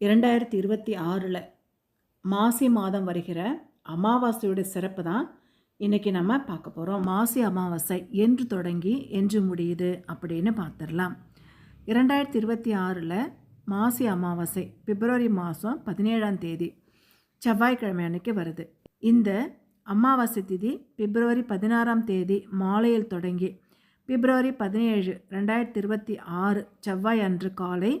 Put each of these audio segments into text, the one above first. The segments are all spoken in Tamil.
இரண்டாயிரத்தி இருபத்தி ஆறில் மாசி மாதம் வருகிற அமாவாசையோட சிறப்பு தான் இன்றைக்கி நம்ம பார்க்க போகிறோம் மாசி அமாவாசை என்று தொடங்கி என்று முடியுது அப்படின்னு பார்த்துடலாம். இரண்டாயிரத்தி இருபத்தி ஆறில் மாசி அமாவாசை பிப்ரவரி மாதம் பதினேழாம் தேதி செவ்வாய்க்கிழமை அன்னைக்கு வருது. இந்த அமாவாசை திதி பிப்ரவரி பதினாறாம் தேதி மாலையில் தொடங்கி பிப்ரவரி பதினேழு ரெண்டாயிரத்தி இருபத்தி ஆறு செவ்வாய் அன்று காலை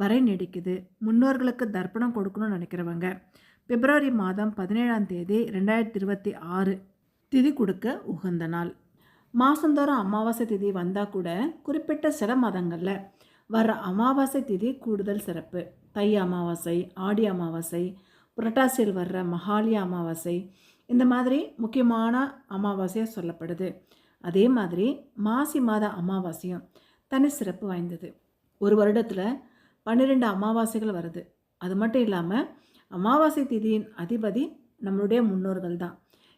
வரை நீடிக்குது. முன்னோர்களுக்கு தர்ப்பணம் கொடுக்கணும்னு நினைக்கிறவங்க. பிப்ரவரி மாதம் பதினேழாம் தேதி ரெண்டாயிரத்தி இருபத்தி ஆறு திதி கொடுக்க உகந்த நாள். மாதந்தோறும் அமாவாசை திதி வந்தால் கூட குறிப்பிட்ட சில மதங்களில் வர்ற அமாவாசை திதி கூடுதல் சிறப்பு. தை அமாவாசை ஆடி அமாவாசை புரட்டாசியில் வர்ற மகாலி அமாவாசை இந்த மாதிரி முக்கியமான அமாவாசையாக சொல்லப்படுது. அதே மாதிரி மாசி மாத அமாவாசையும் தனி சிறப்பு வாய்ந்தது. ஒரு வருடத்தில் பன்னிரெண்டு அமாவாசைகள் வருது. அது மட்டும் இல்லாமல் அமாவாசை திதியின் அதிபதி நம்மளுடைய முன்னோர்கள் தான்.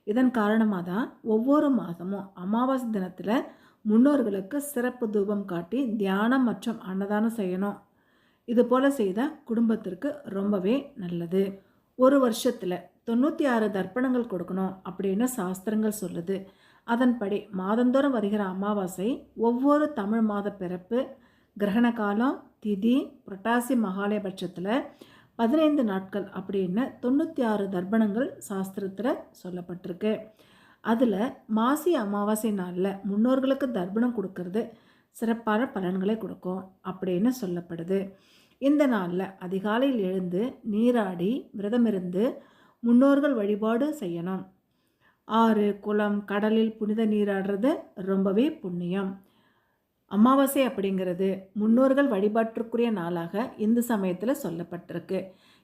இதன் காரணமாக தான் ஒவ்வொரு மாதமும் அமாவாசை தினத்தில் முன்னோர்களுக்கு சிறப்பு தூபம் காட்டி தியானம் மற்றும் அன்னதானம் செய்யணும். இது போல் செய்தால் குடும்பத்திற்கு ரொம்பவே நல்லது. ஒரு வருஷத்தில் தொண்ணூற்றி ஆறு தர்ப்பணங்கள் கொடுக்கணும் அப்படின்னு சாஸ்திரங்கள் சொல்லுது. அதன்படி மாதந்தோறும் வருகிற அமாவாசை ஒவ்வொரு தமிழ் மாத பிறப்பு கிரகண காலம் திதி புரட்டாசி மகாலயபட்சத்தில் பதினைந்து நாட்கள் அப்படின்னு தொண்ணூற்றி ஆறு தர்ப்பணங்கள் சாஸ்திரத்தில் சொல்லப்பட்டிருக்கு. அதில் மாசி அமாவாசை நாளில் முன்னோர்களுக்கு தர்ப்பணம் கொடுக்கறது சிறப்பான பலன்களை கொடுக்கும் அப்படின்னு சொல்லப்படுது. இந்த நாளில் அதிகாலையில் எழுந்து நீராடி விரதமிருந்து முன்னோர்கள் வழிபாடு செய்யணும். ஆறு குளம் கடலில் புனித நீராடுறது ரொம்பவே புண்ணியம். அமாவாசை அப்படிங்கிறது முன்னோர்கள் வழிபாட்டிற்குரிய நாளாக இந்து சமயத்தில் சொல்லப்பட்டிருக்கு.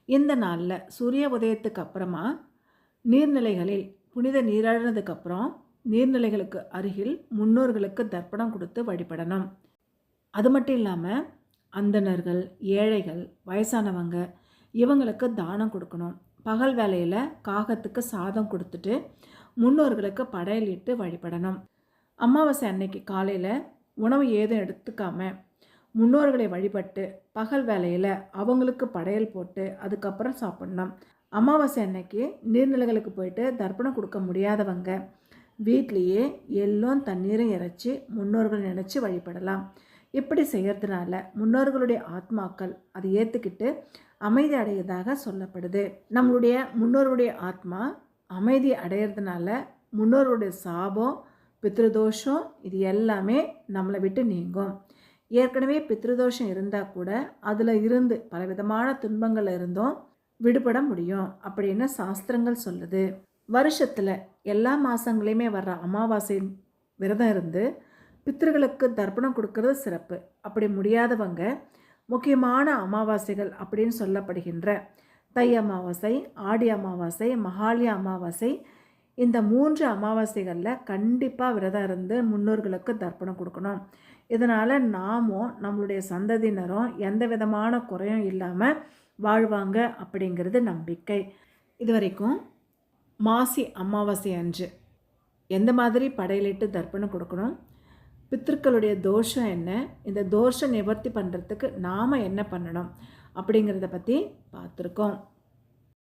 இந்த நாளில் சூரிய உதயத்துக்கு அப்புறமா நீர்நிலைகளில் புனித நீராடினதுக்கப்புறம் நீர்நிலைகளுக்கு அருகில் முன்னோர்களுக்கு தர்ப்பணம் கொடுத்து வழிபடணும். அது மட்டும் இல்லாமல் அந்தணர்கள் ஏழைகள் வயசானவங்க இவங்களுக்கு தானம் கொடுக்கணும். பகல் வேலையில் காகத்துக்கு சாதம் கொடுத்துட்டு முன்னோர்களுக்கு படையலிட்டு வழிபடணும். அமாவாசை அன்னைக்கு காலையில் உணவு ஏதும் எடுத்துக்காம முன்னோர்களை வழிபட்டு பகல் வேலையில் அவங்களுக்கு படையல் போட்டு அதுக்கப்புறம் சாப்பிட்ணும். அமாவாசை அன்னைக்கு நீர்நிலைகளுக்கு போயிட்டு தர்ப்பணம் கொடுக்க முடியாதவங்க வீட்லேயே எல்லும் தண்ணீரும் இறைச்சி முன்னோர்கள் நினச்சி வழிபடலாம். இப்படி செய்கிறதுனால முன்னோர்களுடைய ஆத்மாக்கள் அதை ஏற்றுக்கிட்டு அமைதி அடையதாக சொல்லப்படுது. நம்மளுடைய முன்னோருடைய ஆத்மா அமைதி அடையிறதுனால முன்னோருடைய சாபம் பித்ருதோஷம் இது எல்லாமே நம்மளை விட்டு நீங்கும். ஏற்கனவே பித்ருதோஷம் இருந்தால் கூட அதில் இருந்து பலவிதமான துன்பங்கள் இருந்தும் விடுபட முடியும் அப்படின்னு சாஸ்திரங்கள் சொல்லுது. வருஷத்தில் எல்லா மாதங்களையுமே வர்ற அமாவாசை விரதம் இருந்து பித்திருக்களுக்கு தர்ப்பணம் கொடுக்கறது சிறப்பு. அப்படி முடியாதவங்க முக்கியமான அமாவாசைகள் அப்படின்னு சொல்லப்படுகின்ற தை அமாவாசை ஆடி அமாவாசை மகாலி அமாவாசை இந்த மூன்று அமாவாசைகளில் கண்டிப்பாக விரதம் இருந்து முன்னோர்களுக்கு தர்ப்பணம் கொடுக்கணும். இதனால் நாமும் நம்மளுடைய சந்ததியினரும் எந்த விதமான குறையும் இல்லாமல் வாழ்வாங்க அப்படிங்கிறது நம்பிக்கை. இது வரைக்கும் மாசி அமாவாசை அன்று எந்த மாதிரி படையலிட்டு தர்ப்பணம் கொடுக்கணும்? பித்திருக்களுடைய தோஷம் என்ன? இந்த தோஷம் நிவர்த்தி பண்ணுறதுக்கு நாம் என்ன பண்ணணும்? அப்படிங்கிறத பற்றி பார்த்துருக்கோம்.